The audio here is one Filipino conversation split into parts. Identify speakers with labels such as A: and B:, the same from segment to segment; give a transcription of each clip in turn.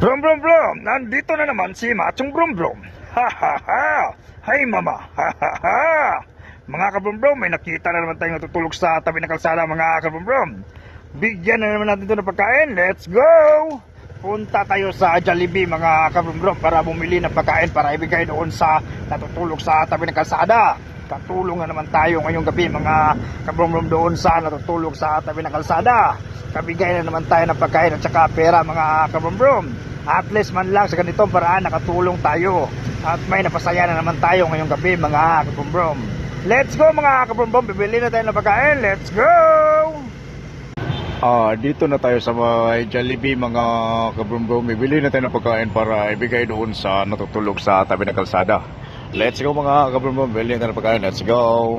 A: Brom brom brom, nandito na naman si Machong Brom Brom. Ha ha ha! Hay mama! Ha ha ha! Mga kabrom brom, may nakita na naman tayong natutulog sa tabi ng kalsada mga kabrom brom. Bigyan na naman natin ito ng pagkain. Let's go! Punta tayo sa Jollibee mga kabrom brom para bumili ng pagkain para ibigay doon sa natutulog sa tabi ng kalsada. Katulong na naman tayo ngayong gabi mga kabrom doon sa natutulog sa tabi ng kalsada. Kabigay na naman tayo ng pagkain at saka pera mga kabrom At least man lang sa ganitong paraan nakatulong tayo. At may napasaya na naman tayo ngayong gabi mga kabrom Let's go mga kabrom bibili na tayo ng pagkain. Let's go!
B: Ah, dito na tayo sa may Jollibee mga kabrumbro. Bibili na tayo ng pagkain para ibigay doon sa natutulog sa tabi ng kalsada. Let's go mga kabrumbro. Bibili na tayo ng pagkain. Let's go.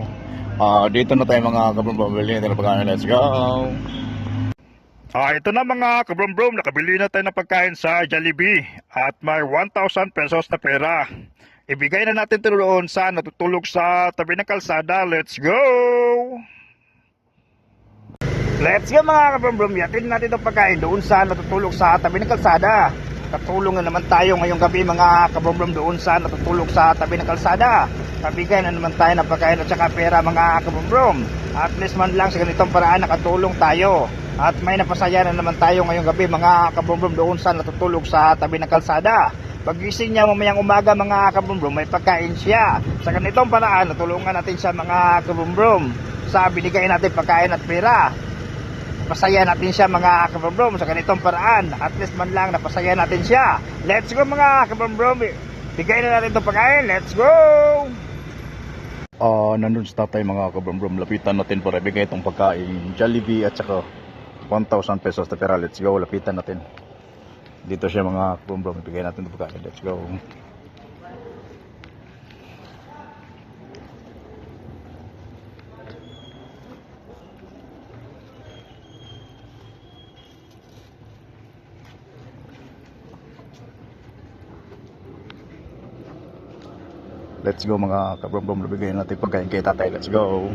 B: Ah, dito na tayo mga kabrumbro. Bibili na tayo ng pagkain. Let's go.
A: Ah, ito na mga kabrom-brom, nakabili na tayo ng pagkain sa Jollibee at may 1,000 pesos na pera. Ibigay na natin ito doon sa natutulog sa tabi ng kalsada. Let's go! Let's go mga kabrom-brom, yatin natin itong pagkain doon sa natutulog sa tabi ng kalsada. Katulong na naman tayo ngayong gabi mga kabrom-brom doon sa natutulog sa tabi ng kalsada. Kabigay na naman tayo ng pagkain at saka pera mga kabrom-brom. At least man lang sa ganitong paraan nakatulong tayo. At may napasaya na naman tayo ngayong gabi mga kabrom-brom doon sa natutulog sa tabi ng kalsada. Pagising niya mamayang umaga mga kabrom-brom, may pagkain siya. Sa ganitong paraan, natulungan natin siya mga kabrom-brom sa binigay natin pagkain at pera napasaya natin siya mga kabrombrom sa ganitong paraan. At least man lang napasaya natin siya. Let's go mga kabrombrom. Bigay na natin itong pagkain. Let's go!
B: Ah, nandun sa tatay mga kabrumbro. Lapitan natin para ibigay itong pagkain. Jollibee at saka 1,000 pesos na pera. Let's go. Lapitan natin. Dito siya mga kabrumbro. Ibigay natin itong pagkain. Let's go. Let's go mga kabrombrom. Nabigay natin pagkain kay tatay. Let's go.